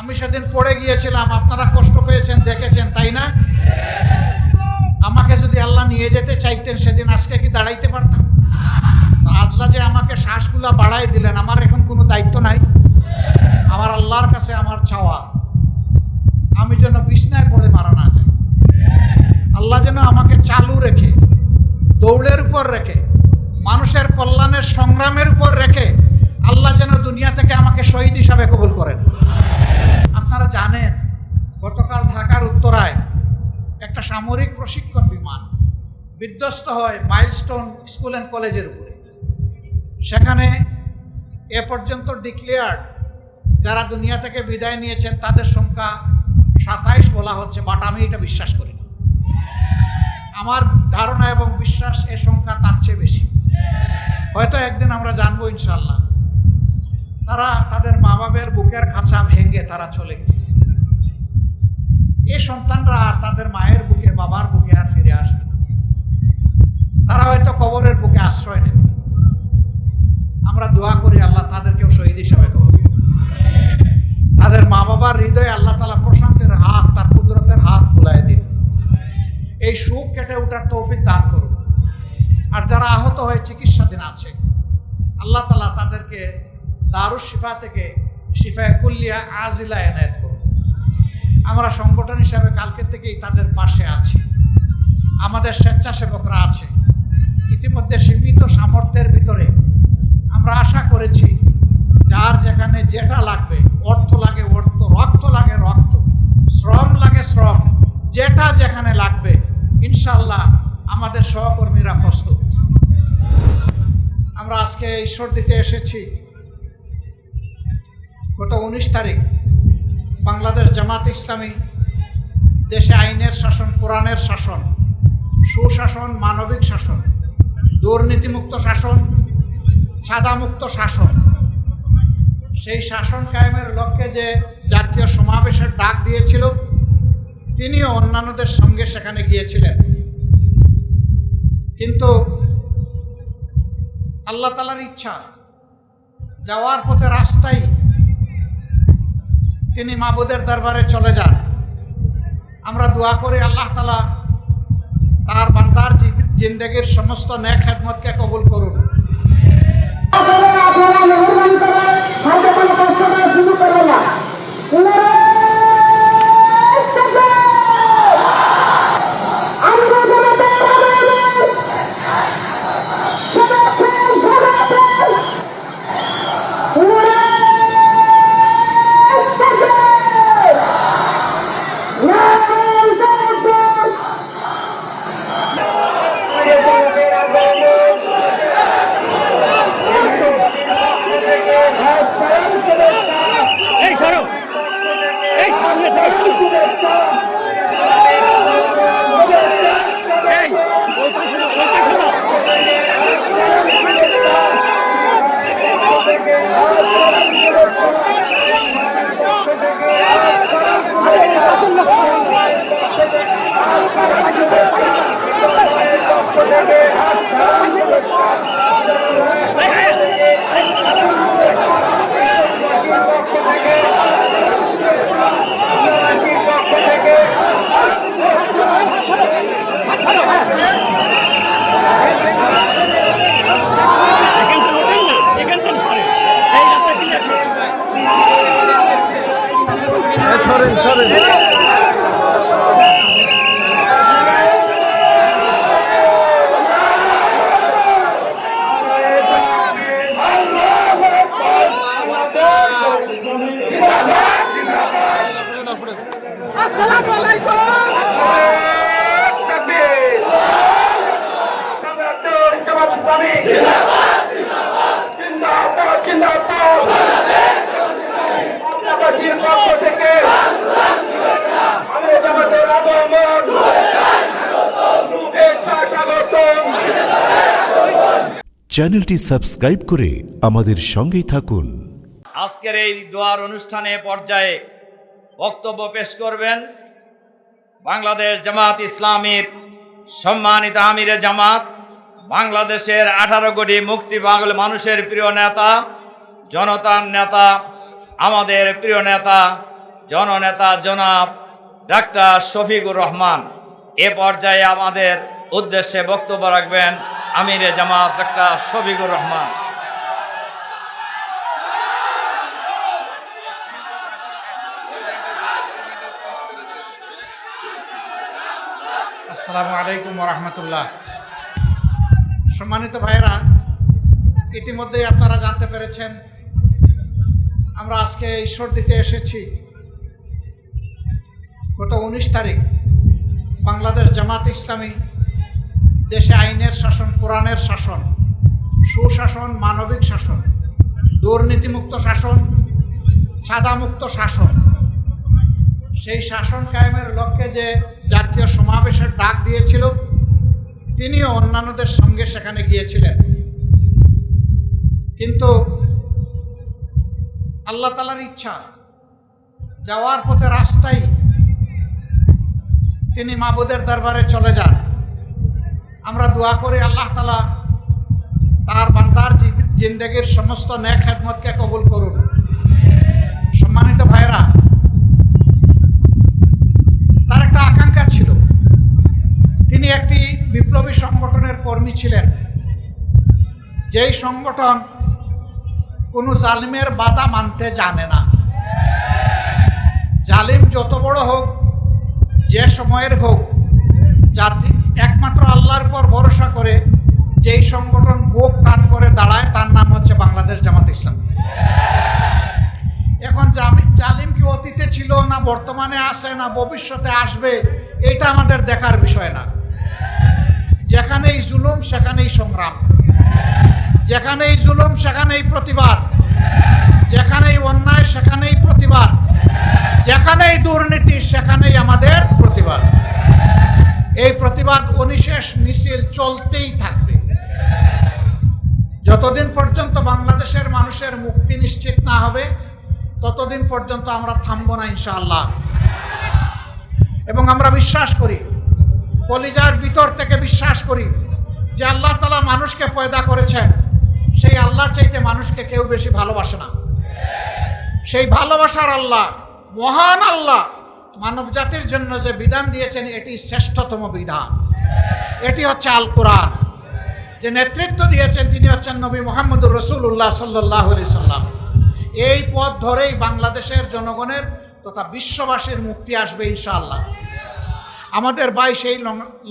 আমি সেদিন পড়ে গিয়েছিলাম, আপনারা কষ্ট পেয়েছেন, দেখেছেন, তাই না? আমাকে যদি আল্লাহ নিয়ে যেতে চাইতেন, সেদিন আজকে কি দাঁড়াইতে পারতাম? আল্লাহ যে আমাকে শ্বাসগুলা বাড়াই দিলেন, আমার এখন কোনো দায়িত্ব নাই। আমার আল্লাহর কাছে আমার চাওয়া, আমি যেন বিছনায় পড়ে মারা না যায় আল্লাহ যেন আমাকে চালু রেখে দৌড়ের উপর রেখে, মানুষের কল্যাণের সংগ্রামের উপর রেখে আল্লাহ যেন দুনিয়া থেকে আমাকে শহীদ হিসাবে কবুল করেন। আপনারা জানেন, গতকাল ঢাকার উত্তরায় একটা সামরিক প্রশিক্ষণ বিমান বিধ্বস্ত হয় মাইলস্টোন স্কুল অ্যান্ড কলেজের উপরে। সেখানে এ পর্যন্ত ডিক্লেয়ার্ড যারা দুনিয়া থেকে বিদায় নিয়েছেন, তাদের সংখ্যা সাতাইশ বলা হচ্ছে, বাট আমি এটা বিশ্বাস করি না। আমার ধারণা এবং বিশ্বাস এ সংখ্যা তার চেয়ে বেশি। হয়তো একদিন আমরা জানব ইনশাল্লাহ তারা তাদের মা বাবের বুকের খাঁচা ভেঙে তারা চলে গেছে। এই সন্তানরা আর তাদের মায়ের বুকে, বাবার বুকে আর ফিরে আসবে না। তারা হয়তো কবরের বুকে আশ্রয় নেবে। আমরা দোয়া করি আল্লাহ তাদেরকেও শহীদ হিসাবে কবর তাদের মা বাবার হৃদয়ে আল্লাহ তালা প্রশান্তের হাত, তার কুদরতের হাত বুলাই দিন। এই সুখ কেটে ওঠার তৌফিক দান করুন। আর যারা আহত হয়ে চিকিৎসাধীন আছে, আল্লাহ তালা তাদেরকে দারুস শিফা থেকে শিফায় কুল্লিয়া আজিলা এনায়ত করুন। আমরা সংগঠন হিসাবে কালকে থেকেই তাদের পাশে আছি। আমাদের স্বেচ্ছাসেবকরা আছে। ইতিমধ্যে সীমিত সামর্থ্যের ভিতরে আমরা আশা করেছি, যার যেখানে যেটা লাগবে, অর্থ লাগে অর্থ, রক্ত লাগে রক্ত, শ্রম লাগে শ্রম, যেটা যেখানে লাগবে ইনশাল্লাহ আমাদের সহকর্মীরা প্রস্তুত। আমরা আজকে ঈশ্বর দিতে এসেছি। গত উনিশ তারিখ বাংলাদেশ জামাত ইসলামী দেশে আইনের শাসন, কোরআনের শাসন, সুশাসন, মানবিক শাসন, দুর্নীতিমুক্ত শাসন, সাদামুক্ত শাসন, সেই শাসন কায়েমের লক্ষ্যে যে জাতীয় সমাবেশের ডাক দিয়েছিল, তিনিও অন্যান্যদের সঙ্গে সেখানে গিয়েছিলেন। কিন্তু আল্লাহ তালার ইচ্ছা, যাওয়ার পথে রাস্তায় তিনি মাবুদের দরবারে চলে যান। আমরা দোয়া করি আল্লাহ তালা তার বান্দার জিন্দগির সমস্ত ন্যাক খেদমতকে কবুল করুন। হয়তো কোনো কষ্ট করে শুরু করবে না। এখান থেকে ওঠেন না, এখান থেকে সরেন। এই রাস্তা clear করুন। আসসালামু আলাইকুম চ্যানেলটি সাবস্ক্রাইব করে আমাদের সঙ্গেই থাকুন। আজকের এই দোয়ার অনুষ্ঠানে পর্যায়ে বক্তব্য পেশ করবেন বাংলাদেশ জামাত ইসলামীর সম্মানিত আমিরে জামাত, বাংলাদেশের আঠারো কোটি মুক্তি বাংলা মানুষের প্রিয় নেতা, জনতার নেতা, আমাদের প্রিয় নেতা, জননেতা জনাব ডাক্তার শফিকুর রহমান। এ পর্যায়ে আমাদের উদ্দেশ্যে বক্তব্য রাখবেন আমিরে জামাত ডাক্তার শফিকুর রহমান। আসসালামু আলাইকুম রহমতুল্লাহ। সম্মানিত ভাইরা ইতিমধ্যেই আপনারা জানতে পেরেছেন, আমরা আজকে ঈশ্বর দিতে এসেছি। গত উনিশ তারিখ বাংলাদেশ জামাত ইসলামী দেশে আইনের শাসন, কোরআনের শাসন, সুশাসন, মানবিক শাসন, দুর্নীতিমুক্ত শাসন, সাদামুক্ত শাসন। সেই শাসন কায়েমের লক্ষ্যে যে জাতীয় সমাবেশের ডাক দিয়েছিল, তিনিও অন্যান্যদের সঙ্গে সেখানে গিয়েছিলেন। কিন্তু আল্লাহ তালার ইচ্ছা, যাওয়ার পথে রাস্তায় তিনি মাবুদের দরবারে চলে যান। দোয়া করি আল্লাহ তালা তার বান্দার জিন্দেগির সমস্ত ন্যাক খেদমতকে কবুল করুন। সম্মানিত ভাইরা তার একটা আকাঙ্ক্ষা ছিল। তিনি একটি বিপ্লবী সংগঠনের কর্মী ছিলেন। যেই সংগঠন কোনো জালিমের বাধা মানতে জানে না। জালিম যত বড় হোক, যে সময়ের হোক জাতি একমাত্র আল্লাহর পর ভরসা করে যেই সংগঠন বুক টান করে দাঁড়ায় তার নাম হচ্ছে বাংলাদেশ জামাত ইসলাম এখন জালিম কি অতীতে ছিল না বর্তমানে আসে না ভবিষ্যতে আসবে, এটা আমাদের দেখার বিষয় না। যেখানেই জুলুম, সেখানেই সংগ্রাম। যেখানেই জুলুম, সেখানেই প্রতিবাদ। যেখানেই অন্যায়, সেখানেই প্রতিবাদ। যেখানেই দুর্নীতি, সেখানেই আমাদের প্রতিবাদ। এই প্রতিবাদ অনিশেষ মিছিল চলতেই থাকবে। যতদিন পর্যন্ত বাংলাদেশের মানুষের মুক্তি নিশ্চিত না হবে, ততদিন পর্যন্ত আমরা থামবো না ইনশাআল্লাহ। এবং আমরা বিশ্বাস করি, কলিজার ভিতর থেকে বিশ্বাস করি যে আল্লাহ তালা মানুষকে পয়দা করেছেন, সেই আল্লাহর চাইতে মানুষকে কেউ বেশি ভালোবাসে না। সেই ভালোবাসার আল্লাহ, মহান আল্লাহ মানব জাতির জন্য যে বিধান দিয়েছেন, এটি শ্রেষ্ঠতম বিধান। এটি হচ্ছে আল কোরআন যে নেতৃত্ব দিয়েছেন তিনি হচ্ছেন নবী মোহাম্মদুর রসুল্লাহ সাল্লাহ আলি সাল্লাম। এই পথ ধরেই বাংলাদেশের জনগণের তথা বিশ্ববাসীর মুক্তি আসবে ইনশাআল্লাহ। আমাদের ভাই সেই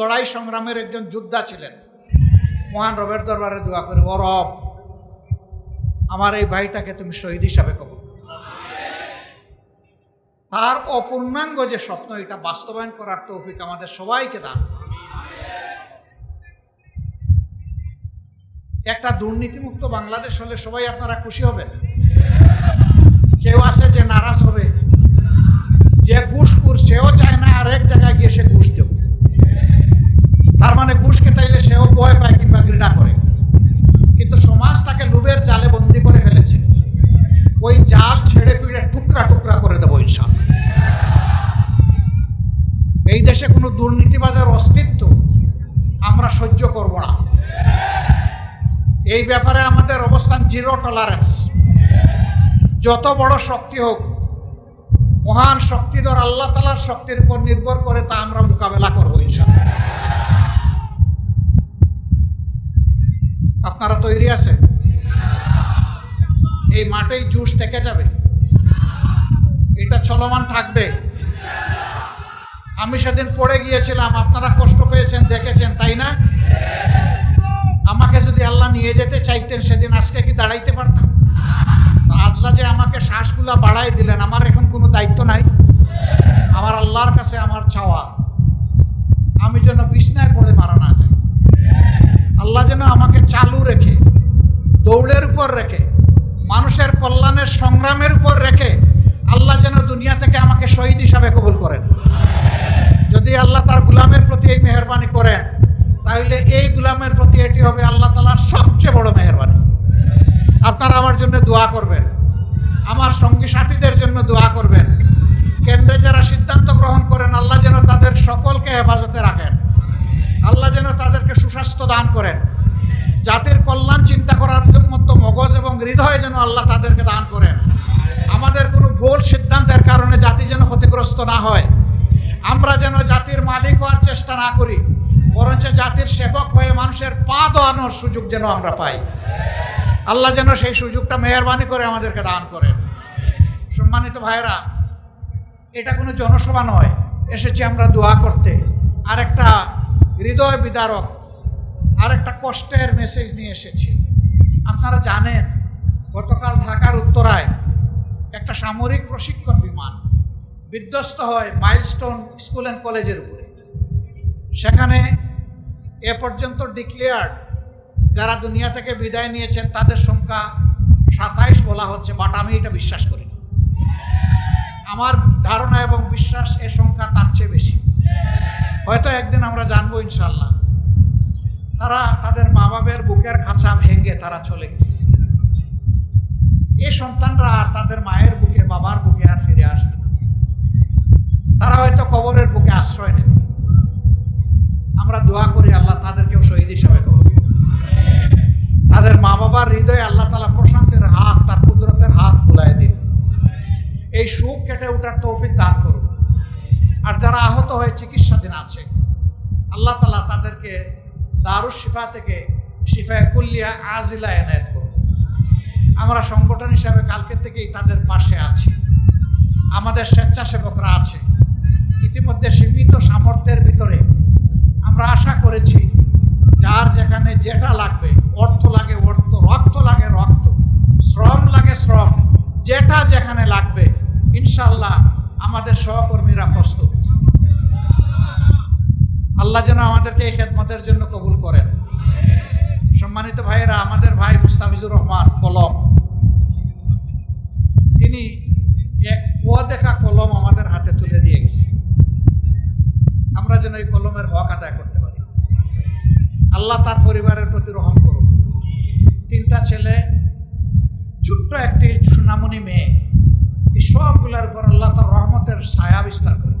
লড়াই সংগ্রামের একজন যোদ্ধা ছিলেন। মহান রবের দরবারে দোয়া করে, ও রব, আমার এই ভাইটাকে তুমি শহীদ হিসাবে করো। তার অপূর্ণাঙ্গ যে স্বপ্ন, এটা বাস্তবায়ন করার তৌফিক আমাদের সবাইকে দান একটা দুর্নীতিমুক্ত বাংলাদেশ হলে সবাই আপনারা খুশি হবেন। কেউ আছে যে নারাজ হবে। যে ঘুষখুর সেও চায় না আর এক জায়গায় গিয়ে সে ঘুষ দেব তার মানে ঘুষ খেতাইলে সেও ভয় পায় কিংবা ঘৃণা করে। কিন্তু সমাজ তাকে লোভের জালে বন্দি করে ফেলেছে। ওই জাল ছেড়ে পিড়ে টুকরা টুকরা করে দেবো ইনশাল এই দেশে কোনো দুর্নীতিবাজার অস্তিত্ব আমরা সহ্য করব না। এই ব্যাপারে আমাদের অবস্থান জিরো টলারেন্স যত বড় শক্তি হোক, মহান শক্তিধর আল্লাহ তালার শক্তির উপর নির্ভর করে তা আমরা মোকাবেলা করব ইনশাল্লাহ আপনারা তৈরি আছেন? এই মাঠেই জুস থেকে যাবে। এটা চলমান থাকবে। আমি সেদিন পড়ে গিয়েছিলাম, আপনারা কষ্ট পেয়েছেন, দেখেছেন, তাই না? আমাকে যদি আল্লাহ নিয়ে যেতে চাইতেন, সেদিন আজকে কি দাঁড়াইতে পারতাম? আল্লাহ যে আমাকে শ্বাসগুলা বাড়াই দিলেন, আমার এখন কোনো দায়িত্ব নাই। আমার আল্লাহর কাছে আমার চাওয়া। আমি যেন বিছনায় পড়ে মারা না যাই। আল্লাহ যেন আমাকে চালু রেখে, দৌড়ের উপর রেখে, মানুষের কল্যাণের সংগ্রামের উপর রেখে আল্লাহ যেন দুনিয়া থেকে আমাকে শহীদ হিসাবে কবুল করেন। যদি আল্লাহ তার গুলামের প্রতি এই মেহরবানি করেন তাহলে এই গুলামের প্রতি এটি হবে আল্লাহ তালার সবচেয়ে বড় মেহরবানি আপনারা আমার জন্য দোয়া করবেন আমার সঙ্গী সাথীদের জন্য দোয়া করবেন কেন্দ্রে যারা সিদ্ধান্ত গ্রহণ করেন আল্লাহ যেন তাদের সকলকে হেফাজতে রাখেন আল্লাহ যেন তাদেরকে সুস্বাস্থ্য দান করেন জাতির কল্যাণ চিন্তা করার মতো মগজ এবং হৃদয় যেন আল্লাহ তাদেরকে দান করেন আমাদের কোনো ভুল সিদ্ধান্ত না করি বরঞ্চ জাতির সেবক হয়ে মানুষের দোয়ানোর সুযোগ যেন আমরা পাই। আল্লাহ যেন সেই সুযোগটা মেহরবানি করে আমাদেরকে দান করেন। সম্মানিত ভাইরা এটা কোনো জনসভা নয়। এসেছি আমরা দোয়া করতে। আর একটা হৃদয় বিদারক আর একটা কষ্টের মেসেজ নিয়ে এসেছি। আপনারা জানেন, গতকাল ঢাকার উত্তরায় একটা সামরিক প্রশিক্ষণ বিমান বিধ্বস্ত হয় মাইলস্টোন স্কুল অ্যান্ড কলেজের উপরে। সেখানে এ পর্যন্ত ডিক্লেয়ার্ড যারা দুনিয়া থেকে বিদায় নিয়েছেন, তাদের সংখ্যা সাতাইশ বলা হচ্ছে বাট আমি এটা বিশ্বাস করি না। আমার ধারণা এবং বিশ্বাস এ সংখ্যা তার চেয়ে বেশি। হয়তো একদিন আমরা জানব ইনশাল্লাহ তারা তাদের মা বাবার বুকের খাঁচা ভেঙে তারা চলে গেছে। এই সন্তানরা আর তাদের মায়ের বুকে, বাবার বুকে আর ফিরে আসবে না। তারা হয়তো কবরের বুকে আশ্রয় নেবে। আমরা দোয়া করি আল্লাহ তাদেরকেও শহীদ হিসাবে কবর। তাদের মা বাবার হৃদয়ে আল্লাহ তালা প্রশান্তের হাত, তার কুদরতের হাত বুলাই দিন এই সুখ কেটে ওঠার তৌফিক দান করুন। আর যারা আহত হয়ে চিকিৎসাধীন আছে, আল্লাহ তালা তাদেরকে দারুস শিফা থেকে শিফায় কুল্লিয়া আজিলা এনায়ত করুন। আমরা সংগঠন হিসাবে কালকে থেকেই তাদের পাশে আছি। আমাদের স্বেচ্ছাসেবকরা আছে। ইতিমধ্যে সীমিত সামর্থ্যের ভিতরে আমরা আশা করেছি, যার যেখানে যেটা লাগবে অর্থ লাগে অর্থ, রক্ত লাগে রক্ত। শ্রম লাগে শ্রম, যেটা যেখানে লাগবে ইনশাল্লাহ আমাদের সহকর্মীরা প্রস্তুত। আল্লাহ যেন আমাদেরকে এই খেদমতের জন্য কবুল করেন। সম্মানিত ভাইয়েরা, আমাদের ভাই মুস্তাফিজুর রহমান, কলম তিনি এক দেখা কলম আমাদের হাতে তুলে দিয়ে গেছে আমরা যেন এই কলমের হক আদায় করতে পারি আল্লাহ তার পরিবারের প্রতি রহম করুন তিনটা ছেলে ছোট্ট একটি সুনামনি মেয়ে। এই সবগুলোর উপর আল্লাহ তার রহমতের ছায়া বিস্তার করে।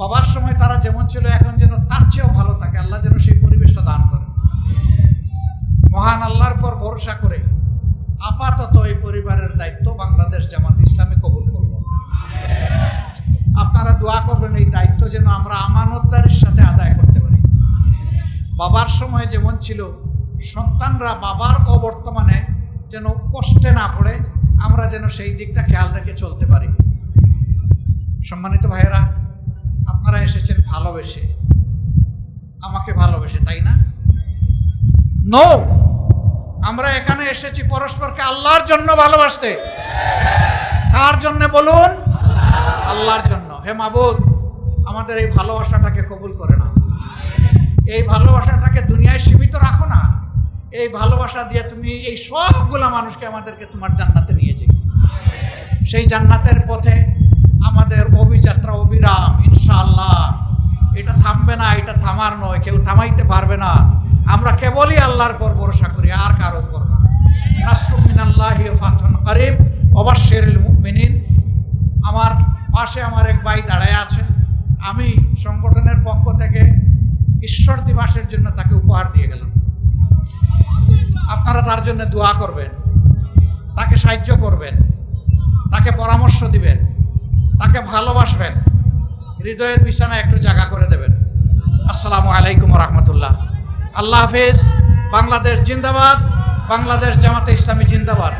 বাবার সময় তারা যেমন ছিল, এখন যেন তার চেয়েও ভালো থাকে। আল্লাহ যেন সেই পরিবেশটা দান করেন। মহান আল্লাহর পর ভরসা করে আপাতত এই পরিবারের দায়িত্ব বাংলাদেশ জামাত ইসলামী কবুল করল। আপনারা দোয়া করবেন, এই দায়িত্ব যেন আমরা আমানতদারির সাথে আদায় করতে পারি। বাবার সময় যেমন ছিল, সন্তানরা বাবার অবর্তমানে যেন কষ্টে না পড়ে, আমরা যেন সেই দিকটা খেয়াল রেখে চলতে পারি। সম্মানিত ভাইয়েরা, আপনারা এসেছেন ভালোবেসে। আমাকে ভালোবেসে, তাই না? নো আমরা এখানে এসেছি পরস্পরকে আল্লাহর জন্য ভালোবাসতে। কার জন্য বলুন? আল্লাহর জন্য। হে মাবুদ, আমাদের এই ভালোবাসাটাকে কবুল করে না এই ভালোবাসাটাকে দুনিয়ায় সীমিত রাখো না। এই ভালোবাসা দিয়ে তুমি এই সবগুলা মানুষকে আমাদেরকে তোমার জান্নাতে নিয়ে যাই সেই জান্নাতের পথে আমাদের অভিযাত্রা, অবিরাম, ইনশাআল্লাহ। এটা থামবে না, এটা থামার নয়, কেউ থামাইতে পারবে না। আমরা কেবলই আল্লাহর পর ভরসা করি, আর কারও উপর না। আমার পাশে আমার এক ভাই দাঁড়ায় আছে। আমি সংগঠনের পক্ষ থেকে ঈশ্বর দিবসের জন্য তাকে উপহার দিয়ে গেলাম। আপনারা তার জন্য দোয়া করবেন তাকে সাহায্য করবেন তাকে পরামর্শ দিবেন তাকে ভালোবাসবেন হৃদয়ের বিছানা একটু জায়গা করে দেবেন আসসালামু আলাইকুম রহমতুল্লাহ আল্লাহ হাফিজ বাংলাদেশ জিন্দাবাদ বাংলাদেশ জামাতে ইসলামী জিন্দাবাদ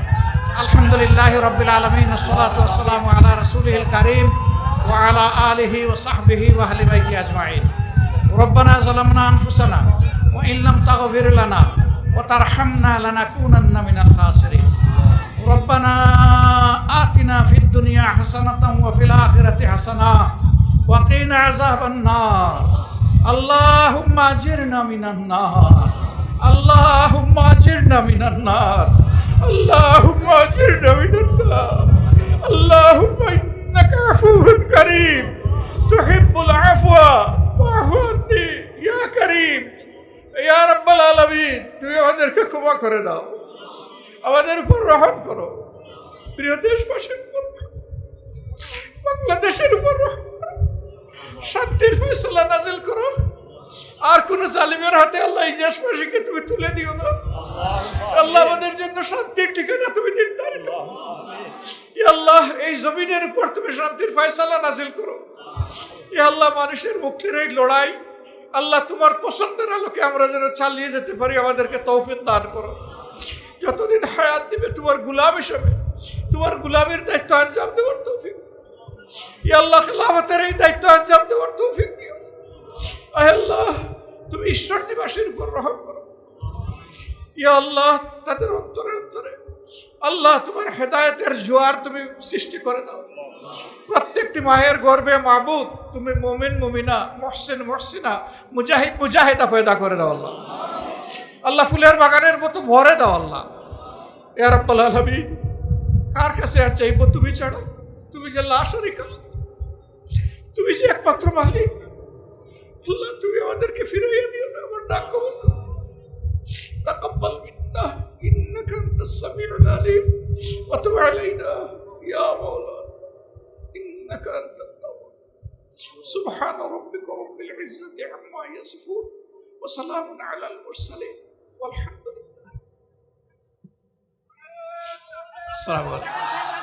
আলহামদুলিল্লাহ রবিল আলমিন সালাত ওসালাম আলা রসুলহিল করিম وعلى آله وصحبه وأهل بيته أجمعين ربنا ظلمنا أنفسنا وإن لم تغفر لنا وترحمنا لنكونن من الخاسرين ربنا آتنا في الدنيا حسنة وفي الآخرة حسنة وقنا عذاب النار اللهم أجرنا من النار اللهم أجرنا من النار اللهم أجرنا من النار اللهم إنك عفو كريم تحب العفو فاعف عني يا كريم ইয়ার আব্বাল আলমিন, তুমি আমাদেরকে ক্ষমা করে দাও। আমাদের উপর রহম করো। প্রিয় দেশবাসীর উপর বাংলাদেশের উপর রহম করো। শান্তির ফেসলা নাজিল করো। আর কোন জালিমের হাতে আল্লাহ ইজাসবাসীকে তুমি তুলে দিও না। আল্লাহ আমাদের জন্য শান্তির ঠিকানা তুমি নির্ধারিত আল্লাহ, এই জমিনের উপর তুমি শান্তির ফয়সালা নাজিল করো। আল্লাহ, মানুষের মুক্তির এই লড়াই আল্লাহ তোমার পছন্দের আলোকে আমরা যেন চালিয়ে যেতে পারি, আমাদেরকে তৌফিক দান করো। যতদিন হায়াত দিবে তোমার গুলাম হিসেবে, তোমার গুলামের দায়িত্ব আঞ্জাম দেওয়ার তৌফিক ই আল্লাহ খেলাফতের এই দায়িত্ব আঞ্জাম দেওয়ার তৌফিক দিও। আল্লাহ, তুমি ঈশ্বর দিবাসের উপর রহম করো। ইয়া আল্লাহ, তাদের অন্তরে অন্তরে আল্লাহ তোমার হেদায়েতের জোয়ার তুমি সৃষ্টি করে দাও। প্রত্যেকটি মায়ের গর্বে মাবুদ তুমি মুমিন মুমিনা মহসিন মহসিনা মুজাহিদ মুজাহিদা পয়দা করে দাও আল্লাহ আল্লাহ ফুলের বাগানের মতো ভরে দাও আল্লাহ এ রব্বাল আলামিন কার কাছে আর চাইবো তুমি ছাড়া তুমি যে লাশরিক আল্লাহ তুমি যে একমাত্র মালিক আল্লাহ তুমি আমাদেরকে ফিরাইয়া দিও না আমার ডাক কবল করো تقبل منا انك انت السميع العليم وتب علينا يا مولانا إنك أنت التواب. سبحان ربك رب العزة عما يصفون وسلام على المرسلين والحمد لله. السلام عليكم.